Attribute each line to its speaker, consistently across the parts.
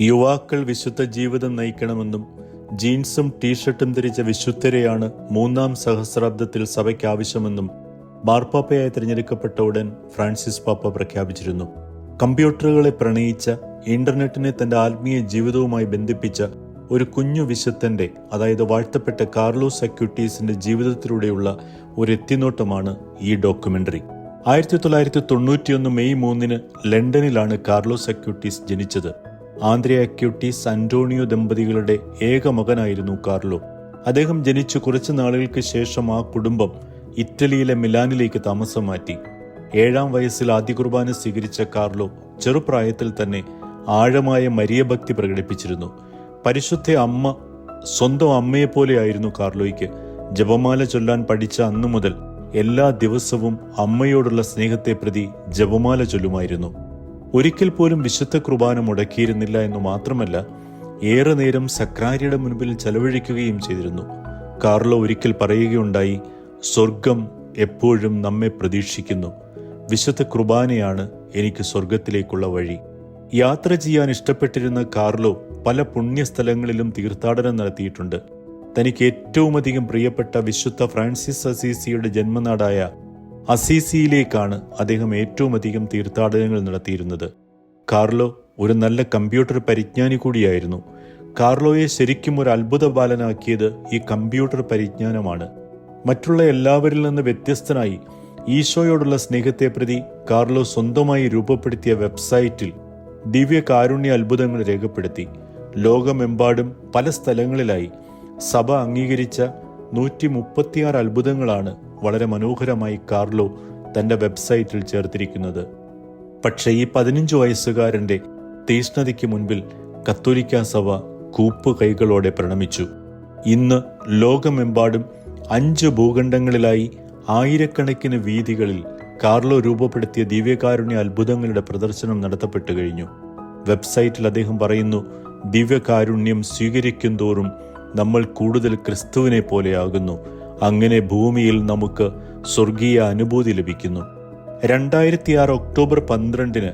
Speaker 1: യുവാക്കൾ വിശുദ്ധ ജീവിതം നയിക്കണമെന്നും ജീൻസും ടീഷർട്ടും ധരിച്ച വിശുദ്ധരെയാണ് മൂന്നാം സഹസ്രാബ്ദത്തിൽ സഭയ്ക്ക് ആവശ്യമെന്നും മാർപ്പാപ്പയായി തിരഞ്ഞെടുക്കപ്പെട്ട ഉടൻ ഫ്രാൻസിസ് പാപ്പ പ്രഖ്യാപിച്ചിരുന്നു. കമ്പ്യൂട്ടറുകളെ പ്രണയിച്ച ഇന്റർനെറ്റിനെ തന്റെ ആത്മീയ ജീവിതവുമായി ബന്ധിപ്പിച്ച ഒരു കുഞ്ഞു വിശുദ്ധന്റെ അതായത് വാഴ്ത്തപ്പെട്ട കാർലോസ് സെക്യൂട്ടീസിന്റെ ജീവിതത്തിലൂടെയുള്ള ഒരു എത്തിനോട്ടമാണ് ഈ ഡോക്യുമെന്ററി ആയിരത്തി തൊള്ളായിരത്തി തൊണ്ണൂറ്റിയൊന്ന് മെയ് മൂന്നിന് ലണ്ടനിലാണ് കാർലോസ് അക്യൂട്ടീസ് ജനിച്ചത്. ആന്ധ്രയ അക്യൂട്ടീസ് അന്റോണിയോ ദമ്പതികളുടെ ഏക മകനായിരുന്നു കാർലോ. അദ്ദേഹം ജനിച്ചു കുറച്ച് നാളുകൾക്ക് ശേഷം ആ കുടുംബം ഇറ്റലിയിലെ മിലാനിലേക്ക് താമസം മാറ്റി. ഏഴാം വയസ്സിൽ ആദ്യ കുർബാന സ്വീകരിച്ച കാർലോ ചെറുപ്രായത്തിൽ തന്നെ ആഴമായ മരിയഭക്തി പ്രകടിപ്പിച്ചിരുന്നു. പരിശുദ്ധ അമ്മ സ്വന്തം അമ്മയെപ്പോലെയായിരുന്നു കാർലോയ്ക്ക്. ജപമാല ചൊല്ലാൻ പഠിച്ച അന്നു മുതൽ എല്ലാ ദിവസവും അമ്മയോടുള്ള സ്നേഹത്തെ പ്രതി ജപമാല ചൊല്ലുമായിരുന്നു. ഒരിക്കൽ പോലും വിശുദ്ധ കുർബാന മുടക്കിയിരുന്നില്ല എന്ന് മാത്രമല്ല ഏറെ നേരം സക്രാരിയുടെ മുൻപിൽ ചെലവഴിക്കുകയും ചെയ്തിരുന്നു. കാർലോ ഒരിക്കൽ പറയുകയുണ്ടായി സ്വർഗം എപ്പോഴും നമ്മെ പ്രതീക്ഷിക്കുന്നു. വിശുദ്ധ കുർബാനയാണ് എനിക്ക് സ്വർഗത്തിലേക്കുള്ള വഴി. യാത്ര ചെയ്യാൻ ഇഷ്ടപ്പെട്ടിരുന്ന കാർലോ പല പുണ്യസ്ഥലങ്ങളിലും തീർത്ഥാടനം നടത്തിയിട്ടുണ്ട്. തനിക്ക് ഏറ്റവുമധികം പ്രിയപ്പെട്ട വിശുദ്ധ ഫ്രാൻസിസ് അസീസിയുടെ ജന്മനാടായ അസീസിയിലേക്കാണ് അദ്ദേഹം ഏറ്റവും അധികം തീർത്ഥാടനങ്ങൾ നടത്തിയിരുന്നത്. കാർലോ ഒരു നല്ല കമ്പ്യൂട്ടർ പരിജ്ഞാനി കൂടിയായിരുന്നു. കാർലോയെ ശരിക്കും ഒരു അത്ഭുത ബാലനാക്കിയത് ഈ കമ്പ്യൂട്ടർ പരിജ്ഞാനമാണ്. മറ്റുള്ള എല്ലാവരിൽ നിന്ന് വ്യത്യസ്തനായി ഈശോയോടുള്ള സ്നേഹത്തെ പ്രതി കാർലോ സ്വന്തമായി രൂപപ്പെടുത്തിയ വെബ്സൈറ്റിൽ ദിവ്യ കാരുണ്യ അത്ഭുതങ്ങൾ രേഖപ്പെടുത്തി. ലോകമെമ്പാടും പല സ്ഥലങ്ങളിലായി സഭ അംഗീകരിച്ച നൂറ്റി മുപ്പത്തിയാറ് അത്ഭുതങ്ങളാണ് വളരെ മനോഹരമായി കാർലോ തന്റെ വെബ്സൈറ്റിൽ ചേർത്തിരിക്കുന്നത്. പക്ഷേ ഈ പതിനഞ്ചു വയസ്സുകാരന്റെ തീഷ്ണതയ്ക്ക് മുൻപിൽ കത്തോലിക്ക സഭ കൂപ്പ് കൈകളോടെ പ്രണമിച്ചു. ഇന്ന് ലോകമെമ്പാടും അഞ്ച് ഭൂഖണ്ഡങ്ങളിലായി ആയിരക്കണക്കിന് വീതികളിൽ കാർലോ രൂപപ്പെടുത്തിയ ദിവ്യകാരുണ്യ അത്ഭുതങ്ങളുടെ പ്രദർശനം നടത്തപ്പെട്ടു കഴിഞ്ഞു. വെബ്സൈറ്റിൽ അദ്ദേഹം പറയുന്നു ദിവ്യകാരുണ്യം സ്വീകരിക്കും തോറും നമ്മൾ കൂടുതൽ ക്രിസ്തുവിനെ പോലെയാകുന്നു. അങ്ങനെ ഭൂമിയിൽ നമുക്ക് സ്വർഗീയ അനുഭൂതി ലഭിക്കുന്നു. രണ്ടായിരത്തി ആറ് ഒക്ടോബർ പന്ത്രണ്ടിന്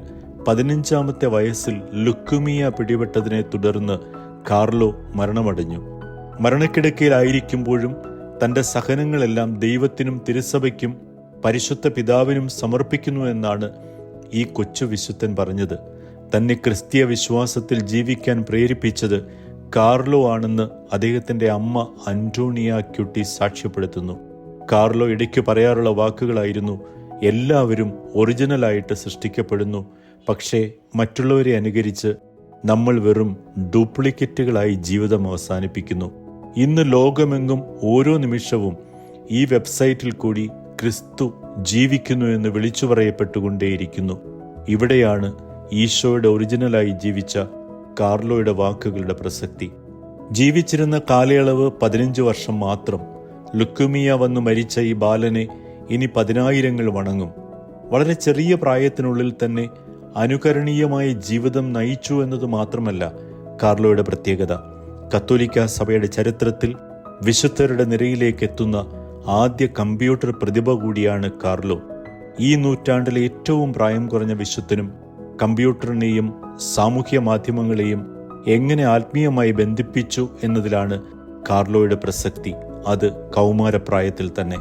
Speaker 1: പതിനഞ്ചാമത്തെ വയസ്സിൽ ലുക്കുമിയ പിടിപെട്ടതിനെ തുടർന്ന് കാർലോ മരണമടഞ്ഞു. മരണക്കിടക്കയിലായിരിക്കുമ്പോഴും തന്റെ സഹനങ്ങളെല്ലാം ദൈവത്തിനും തിരുസഭയ്ക്കും പരിശുദ്ധ പിതാവിനും സമർപ്പിക്കുന്നു എന്നാണ് ഈ കൊച്ചു വിശുദ്ധൻ പറഞ്ഞത്. തന്നെ ക്രിസ്തീയ വിശ്വാസത്തിൽ ജീവിക്കാൻ പ്രേരിപ്പിച്ചത് കാർലോ ആണെന്ന് അദ്ദേഹത്തിന്റെ അമ്മ അന്റോണിയ ക്യൂട്ടി സാക്ഷ്യപ്പെടുത്തുന്നു. കാർലോ ഇടയ്ക്ക് പറയാറുള്ള വാക്കുകളായിരുന്നു എല്ലാവരും ഒറിജിനലായിട്ട് സൃഷ്ടിക്കപ്പെടുന്നു. പക്ഷേ മറ്റുള്ളവരെ അനുകരിച്ച് നമ്മൾ വെറും ഡ്യൂപ്ലിക്കറ്റുകളായി ജീവിതം അവസാനിപ്പിക്കുന്നു. ഇന്ന് ലോകമെങ്ങും ഓരോ നിമിഷവും ഈ വെബ്സൈറ്റിൽ കൂടി ക്രിസ്തു ജീവിക്കുന്നു എന്ന് വിളിച്ചു പറയപ്പെട്ടുകൊണ്ടേയിരിക്കുന്നു ഇവിടെയാണ് ഈശോയുടെ ഒറിജിനലായി ജീവിച്ച കാർലോയുടെ വാക്കുകളുടെ പ്രസക്തി. ജീവിച്ചിരുന്ന കാലയളവ് പതിനഞ്ച് വർഷം മാത്രം ലുക്കുമിയ വന്നു മരിച്ച ഈ ബാലനെ ഇനി പതിനായിരങ്ങൾ വണങ്ങും. വളരെ ചെറിയ പ്രായത്തിനുള്ളിൽ തന്നെ അനുകരണീയമായ ജീവിതം നയിച്ചു എന്നത് മാത്രമല്ല കാർലോയുടെ പ്രത്യേകത. കത്തോലിക്ക സഭയുടെ ചരിത്രത്തിൽ വിശുദ്ധരുടെ നിരയിലേക്ക് എത്തുന്ന ആദ്യ കമ്പ്യൂട്ടർ പ്രതിഭ കൂടിയാണ് കാർലോ. ഈ നൂറ്റാണ്ടിലെ ഏറ്റവും പ്രായം കുറഞ്ഞ വിശുദ്ധനും കമ്പ്യൂട്ടറിനെയും സാമൂഹ്യ മാധ്യമങ്ങളെയും എങ്ങനെ ആത്മീയമായി ബന്ധിപ്പിച്ചു എന്നതിലാണ് കാർലോയുടെ പ്രസക്തി. അത് കൗമാരപ്രായത്തിൽ തന്നെ.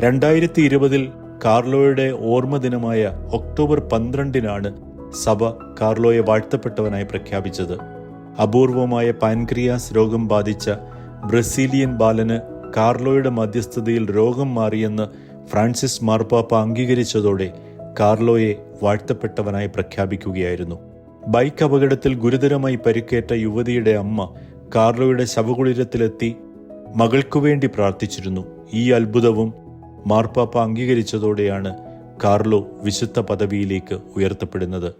Speaker 1: രണ്ടായിരത്തി ഇരുപതിൽ കാർലോയുടെ ഓർമ്മ ദിനമായ ഒക്ടോബർ പന്ത്രണ്ടിനാണ് സഭ കാർലോയെ വാഴ്ത്തപ്പെട്ടവനായി പ്രഖ്യാപിച്ചത്. അപൂർവമായ പാൻക്രിയാസ് രോഗം ബാധിച്ച ബ്രസീലിയൻ ബാലന് കാർലോയുടെ മധ്യസ്ഥതയിൽ രോഗം മാറിയെന്ന് ഫ്രാൻസിസ് മാർപ്പാപ്പ അംഗീകരിച്ചതോടെ കാർലോയെ വാഴ്ത്തപ്പെട്ടവനായി പ്രഖ്യാപിക്കുകയായിരുന്നു. ബൈക്ക് അപകടത്തിൽ ഗുരുതരമായി പരിക്കേറ്റ യുവതിയുടെ അമ്മ കാർലോയുടെ ശവകുളിരത്തിലെത്തി മകൾക്കു വേണ്ടി പ്രാർത്ഥിച്ചിരുന്നു. ഈ അത്ഭുതവും മാർപ്പാപ്പ അംഗീകരിച്ചതോടെയാണ് കാർലോ വിശുദ്ധ പദവിയിലേക്ക് ഉയർത്തപ്പെടുന്നത്.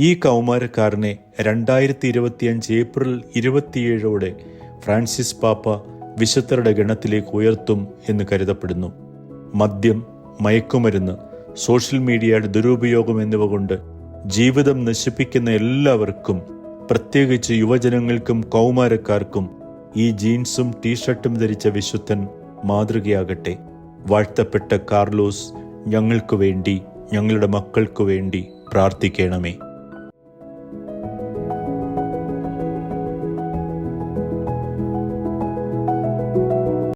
Speaker 1: ഈ കൗമാരക്കാരനെ രണ്ടായിരത്തി ഇരുപത്തിയഞ്ച് ഏപ്രിൽ ഇരുപത്തിയേഴോടെ ഫ്രാൻസിസ് പാപ്പ വിശുദ്ധരുടെ ഗണത്തിലേക്ക് ഉയർത്തും എന്ന് കരുതപ്പെടുന്നു. മദ്യം മയക്കുമരുന്ന് സോഷ്യൽ മീഡിയയുടെ ദുരുപയോഗം എന്നിവ കൊണ്ട് ജീവിതം നശിപ്പിക്കുന്ന എല്ലാവർക്കും പ്രത്യേകിച്ച് യുവജനങ്ങൾക്കും കൗമാരക്കാർക്കും ഈ ജീൻസും ടീഷർട്ടും ധരിച്ച വിശുദ്ധൻ മാതൃകയാകട്ടെ. വാഴ്ത്തപ്പെട്ട കാർലോസ് ഞങ്ങൾക്കു വേണ്ടി ഞങ്ങളുടെ മക്കൾക്കു വേണ്ടി പ്രാർത്ഥിക്കണമേ.